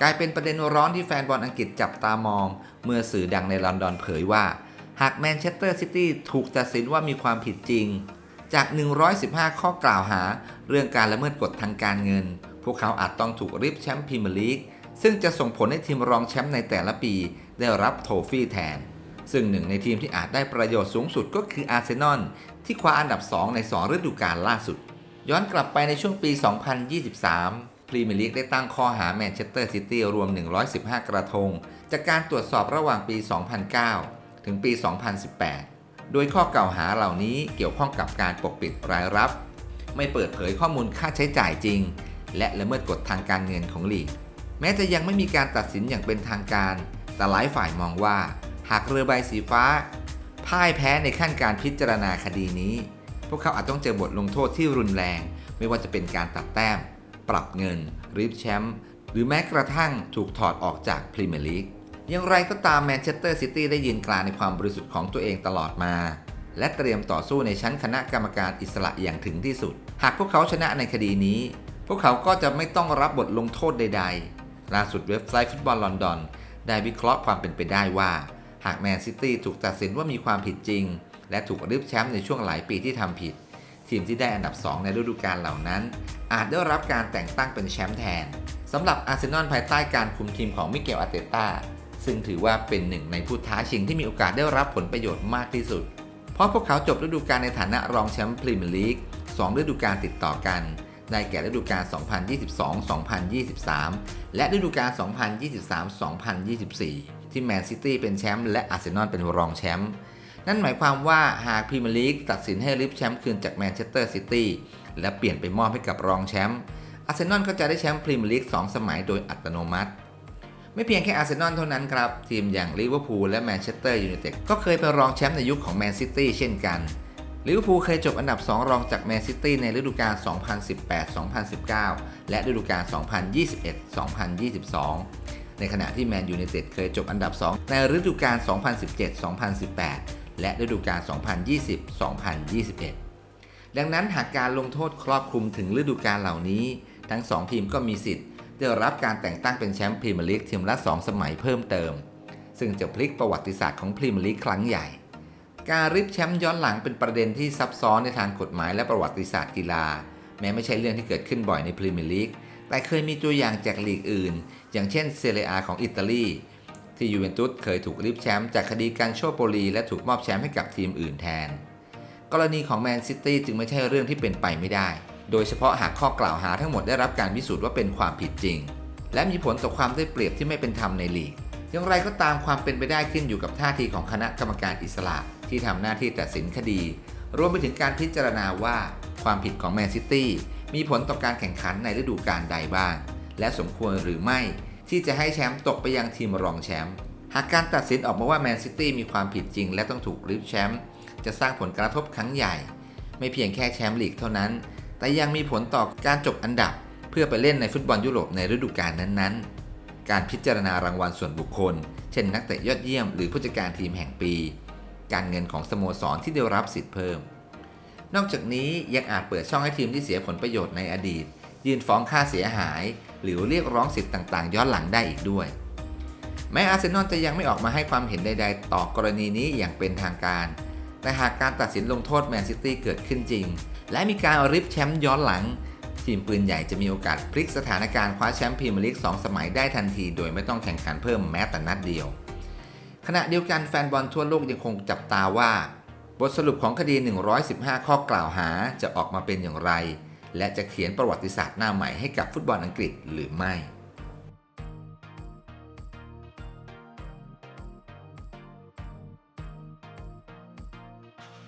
กลายเป็นประเด็นร้อนที่แฟนบอลอังกฤษจับตามอง เมื่อสื่อดังในลอนดอนเผยว่า หากแมนเชสเตอร์ซิตี้ถูกตัดสินว่ามีความผิดจริง จาก 115 ข้อกล่าวหา เรื่องการละเมิดกฎทางการเงิน พวกเขาอาจต้องถูกริบแชมป์พรีเมียร์ลีกซึ่งจะส่งผลให้ทีมรองแชมป์ในแต่ละปี ได้รับโทฟี่แทน ซึ่งหนึ่งในทีมที่อาจได้ประโยชน์สูงสุดก็คืออาร์เซนอลที่คว้าอันดับ 2 ใน 2 ฤดูกาลล่าสุด ย้อนกลับไปในช่วงปี 2023 พรีเมียร์ลีกได้ตั้งข้อหาแมนเชสเตอร์ซิตี้รวม 115 กระทง จากการตรวจสอบระหว่างปี 2009 ถึงปี 2018 โดยข้อกล่าวหาเหล่านี้เกี่ยวข้องกับการปกปิดรายรับ ไม่เปิดเผยข้อมูลค่าใช้จ่ายจริง และละเมิดกฎทางการเงินของลีก แม้จะยังไม่มีการตัดสินอย่างเป็นทางการ แต่หลายฝ่ายมองว่า หากเรือใบสีฟ้าพ่ายแพ้ในขั้นการพิจารณาคดีนี้ พวกเขาอาจต้องเจอบทลงโทษที่รุนแรง ไม่ว่าจะเป็นการตัดแต้ม ปรับเงิน ริบแชมป์หรือแม้กระทั่งถูกถอดออกจากพรีเมียร์ลีกอย่างไรก็ตามแมนเชสเตอร์ซิตี้ได้ยืนกลางในความบริสุทธิ์ของตัวเองตลอดมา และเตรียมต่อสู้ในชั้นคณะกรรมการอิสระอย่างถึงที่สุด หากพวกเขาชนะในคดีนี้ พวกเขาก็จะไม่ต้องรับบทลงโทษใด ๆ ล่าสุดเว็บไซต์ฟุตบอลลอนดอนได้วิเคราะห์ความเป็นไปได้ว่า หากแมนซิตี้ถูกตัดสินว่ามีความผิดจริง และถูกริบแชมป์ในช่วงหลายปีที่ทำผิด ทีมที่ได้อันดับ 2 ในฤดูกาลเหล่านั้น อาจได้รับการแต่งตั้งเป็นแชมป์แทนสำหรับอาร์เซนอลภายใต้การคุมทีมของมิเกลอาเตต้าซึ่งถือว่าเป็นหนึ่งในผู้ท้าชิงที่มีโอกาสได้รับผลประโยชน์มากที่สุด เพราะพวกเขาจบฤดูกาลในฐานะรองแชมป์พรีเมียร์ลีก2ฤดูกาลติดต่อกันได้แก่ฤดูกาล 2022-2023 และฤดูกาล 2023-2024 ที่แมนซิตี้เป็นแชมป์และอาร์เซนอลเป็นรองแชมป์ นั่นหมายความว่าหากพรีเมียร์ลีกตัดสินให้ริบแชมป์คืนจากแมนเชสเตอร์ซิตี้และเปลี่ยนไปมอบให้กับรองแชมป์อาร์เซนอลก็จะได้แชมป์พรีเมียร์ลีก2สมัยโดยอัตโนมัติ ไม่เพียงแค่อาร์เซนอลเท่านั้นครับ ทีมอย่างลิเวอร์พูลและแมนเชสเตอร์ยูไนเต็ดก็เคยเป็นรองแชมป์ในยุคของแมนซิตี้เช่นกันลิเวอร์พูลเคยจบอันดับ 2 รองจากแมนซิตี้ในฤดูกาล 2018-2019 และฤดูกาล 2021-2022 ในขณะที่แมนยูไนเต็ดเคยจบอันดับ 2 ในฤดูกาล 2017-2018 และฤดูกาล 2020-2021 ดังนั้นหากการลงโทษครอบคลุมถึงฤดูกาลเหล่านี้ ทั้ง 2 ทีมก็มีสิทธิ์ ได้รับการแต่งตั้งเป็นแชมป์พรีเมียร์ลีกทีมละ 2 สมัยเพิ่มเติม ซึ่งจะพลิกประวัติศาสตร์ของพรีเมียร์ลีกครั้งใหญ่ การริบแชมป์ย้อนหลังเป็นประเด็นที่ซับซ้อนในทางกฎหมายและประวัติศาสตร์กีฬา แม้ไม่ใช่เรื่องที่เกิดขึ้นบ่อยในพรีเมียร์ลีกแต่เคยมีตัวอย่างจากลีกอื่น อย่างเช่นเซเรียของอิตาลี ที่ยูเวนตุสเคยถูกริบแชมป์จากคดีการโชว์โปลีและถูกมอบแชมป์ให้กับทีมอื่นแทน กรณีของแมนซิตี้จึงไม่ใช่เรื่องที่เป็นไปไม่ได้ โดยเฉพาะหากข้อกล่าวหาทั้งหมดได้รับการพิสูจน์ว่าเป็นความผิดจริง และมีผลต่อความได้เปรียบที่ไม่เป็นธรรมในลีก อย่างไรก็ตามความเป็นไปได้ขึ้นอยู่กับท่าทีของคณะกรรมการอิสระที่ทำหน้าที่ตัดสินคดี รวมไปถึงการพิจารณาว่า ความผิดของแมนซิตี้มีผลต่อการแข่งขันในฤดูกาลใดบ้าง และสมควรหรือไม่ ที่จะให้แชมป์ตกไปยังทีมรองแชมป์หากการตัดสินออกมาว่าแมนซิตี้มีความผิดจริง และต้องถูกริบแชมป์จะสร้างผลกระทบครั้งใหญ่ ไม่เพียงแค่แชมป์ลีกเท่านั้น แต่ยังมีผลต่อการจบอันดับ เพื่อไปเล่นในฟุตบอลยุโรปในฤดูกาลนั้นๆ การพิจารณารางวัลส่วนบุคคล เช่น นักเตะยอดเยี่ยมหรือผู้จัดการทีมแห่งปี การเงินของสโมสรที่ได้รับสิทธิ์เพิ่ม นอกจากนี้ยังอาจเปิดช่องให้ทีมที่เสียผลประโยชน์ในอดีต ยื่นฟ้องค่าเสียหาย หรือเรียกร้องสิทธิ์ต่างๆ ย้อนหลังได้อีกด้วย แม้อาร์เซนอลจะยังไม่ออกมาให้ความเห็นใด ๆ ต่อกรณีนี้อย่างเป็นทางการ แต่หากการตัดสินลงโทษแมนซิตี้เกิดขึ้นจริง และมีการริบแชมป์ย้อนหลัง ทีมปืนใหญ่จะมีโอกาสพลิกสถานการณ์คว้าแชมป์พรีเมียร์ลีก2สมัยได้ทันที โดยไม่ต้องแข่งขันเพิ่มแม้แต่นัดเดียว ขณะเดียวกันแฟนบอลทั่วโลกยังคงจับตาว่า บทสรุปของคดี 115 ข้อกล่าวหาจะออกมาเป็นอย่างไร และจะเขียนประวัติศาสตร์หน้าใหม่ให้กับฟุตบอลอังกฤษหรือไม่